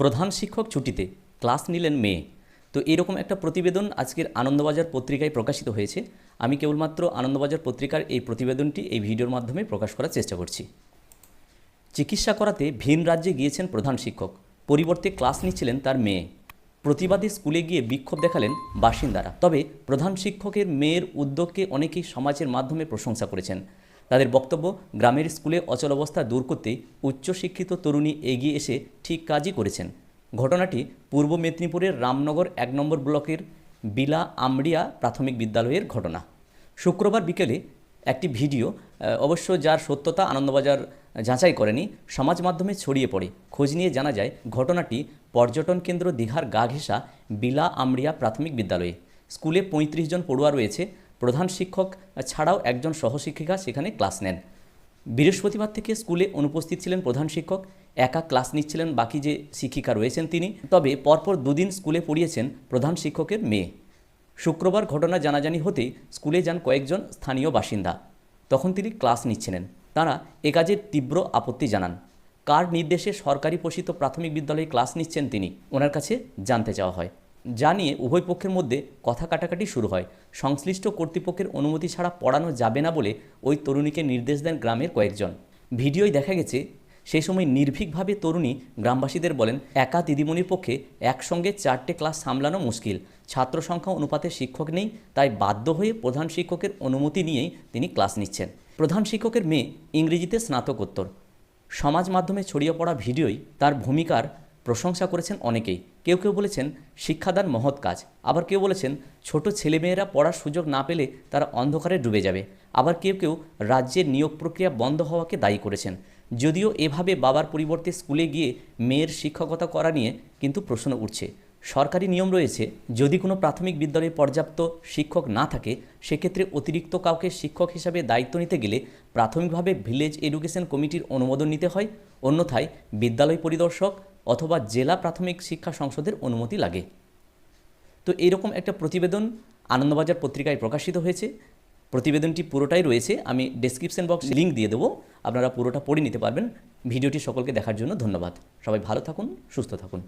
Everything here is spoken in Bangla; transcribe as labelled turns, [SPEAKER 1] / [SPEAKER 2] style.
[SPEAKER 1] প্রধান শিক্ষক ছুটিতে ক্লাস নিলেন মেয়ে। তো এরকম একটা প্রতিবেদন আজকের আনন্দবাজার পত্রিকায় প্রকাশিত হয়েছে। আমি কেবলমাত্র আনন্দবাজার পত্রিকার এই প্রতিবেদনটি এই ভিডিওর মাধ্যমে প্রকাশ করার চেষ্টা করছি। চিকিৎসা করাতে ভিন রাজ্যে গিয়েছেন প্রধান শিক্ষক। পরিবর্তে ক্লাস নিচ্ছিলেন তার মেয়ে। প্রতিবাদে স্কুলে গিয়ে বিক্ষোভ দেখালেন বাসিন্দারা। তবে প্রধান শিক্ষকের মেয়ের উদ্যোগকে অনেকেই সমাজের মাধ্যমে প্রশংসা করেছেন। তাদের বক্তব্য গ্রামের স্কুলে অচল অবস্থা দূর করতে উচ্চশিক্ষিত তরুণী এগিয়ে এসে ঠিক কাজই করেছেন। ঘটনাটি পূর্ব মেদিনীপুরের রামনগর এক নম্বর ব্লকের বিলা আমড়িয়া প্রাথমিক বিদ্যালয়ের ঘটনা। শুক্রবার বিকেলে একটি ভিডিও অবশ্য যার সত্যতা আনন্দবাজার যাচাই করেনি, সমাজ মাধ্যমে ছড়িয়ে পড়ে। খোঁজ নিয়ে জানা যায়, ঘটনাটি পর্যটন কেন্দ্র দীঘার গা ঘেঁষা বিলা আমড়িয়া প্রাথমিক বিদ্যালয়ে। স্কুলে পঁয়ত্রিশ জন পড়ুয়া রয়েছে প্রধান শিক্ষক ছাড়াও একজন সহশিক্ষিকা সেখানে ক্লাস নেন। বৃহস্পতিবার থেকে স্কুলে অনুপস্থিত ছিলেন প্রধান শিক্ষক, একা ক্লাস নিচ্ছিলেন বাকি যে শিক্ষিকা রয়েছেন তিনি। তবে পরপর দুদিন স্কুলে পড়িয়েছেন প্রধান শিক্ষকের মেয়ে। শুক্রবার ঘটনা জানাজানি হতেই স্কুলে যান কয়েকজন স্থানীয় বাসিন্দা। তখন তিনি ক্লাস নিচ্ছিলেন। তারা এ কাজের তীব্র আপত্তি জানান। কার নির্দেশে সরকারি পোষিত প্রাথমিক বিদ্যালয়ে ক্লাস নিচ্ছেন তিনি? ওনার কাছে জানতে চাওয়া হয়। যা নিয়ে উভয় পক্ষের মধ্যে কথা কাটাকাটি শুরু হয়। সংশ্লিষ্ট কর্তৃপক্ষের অনুমতি ছাড়া পড়ানো যাবে না বলে ওই তরুণীকে নির্দেশ দেন গ্রামের কয়েকজন। ভিডিওয় দেখা গেছে সেই সময় নির্ভীকভাবে তরুণী গ্রামবাসীদের বলেন, একা দিদিমণির পক্ষে একসঙ্গে চারটে ক্লাস সামলানো মুশকিল। ছাত্র সংখ্যা অনুপাতে শিক্ষক নেই, তাই বাধ্য হয়ে প্রধান শিক্ষকের অনুমতি নিয়েই তিনি ক্লাস নিচ্ছেন। প্রধান শিক্ষকের মেয়ে ইংরেজিতে স্নাতকোত্তর। সমাজ মাধ্যমে ছড়িয়ে পড়া ভিডিওই তার ভূমিকার প্রশংসা করেছেন অনেকেই। কেউ কেউ বলেছেন, শিক্ষাদান মহৎ কাজ। আবার কেউ বলেছেন, ছোট ছেলেমেয়েরা পড়ার সুযোগ না পেলে তারা অন্ধকারে ডুবে যাবে। আবার কেউ কেউ, রাজ্যের নিয়োগ প্রক্রিয়া বন্ধ হওয়াকে দায়ী করেছেন। যদিও এভাবে বাবার পরিবর্তে স্কুলে গিয়ে মেয়ের শিক্ষকতা করা নিয়ে কিন্তু প্রশ্ন উঠছে। সরকারি নিয়ম রয়েছে, যদি কোনো প্রাথমিক বিদ্যালয়ে পর্যাপ্ত শিক্ষক না থাকে, সেক্ষেত্রে অতিরিক্ত কাউকে শিক্ষক হিসাবে দায়িত্ব নিতে গেলে প্রাথমিকভাবে ভিলেজ এডুকেশন কমিটির অনুমোদন নিতে হয়। অন্যথায় বিদ্যালয় পরিদর্শক অথবা জেলা প্রাথমিক শিক্ষা সংসদের অনুমতি লাগে। তো এইরকম একটা প্রতিবেদন আনন্দবাজার পত্রিকায় প্রকাশিত হয়েছে। প্রতিবেদনটি পুরোটাই রয়েছে। আমি ডেসক্রিপশন বক্সে লিঙ্ক দিয়ে দেবো। আপনারা পুরোটা পড়ে নিতে পারবেন। ভিডিওটি সকলকে দেখার জন্য ধন্যবাদ। সবাই ভালো থাকুন, সুস্থ থাকুন।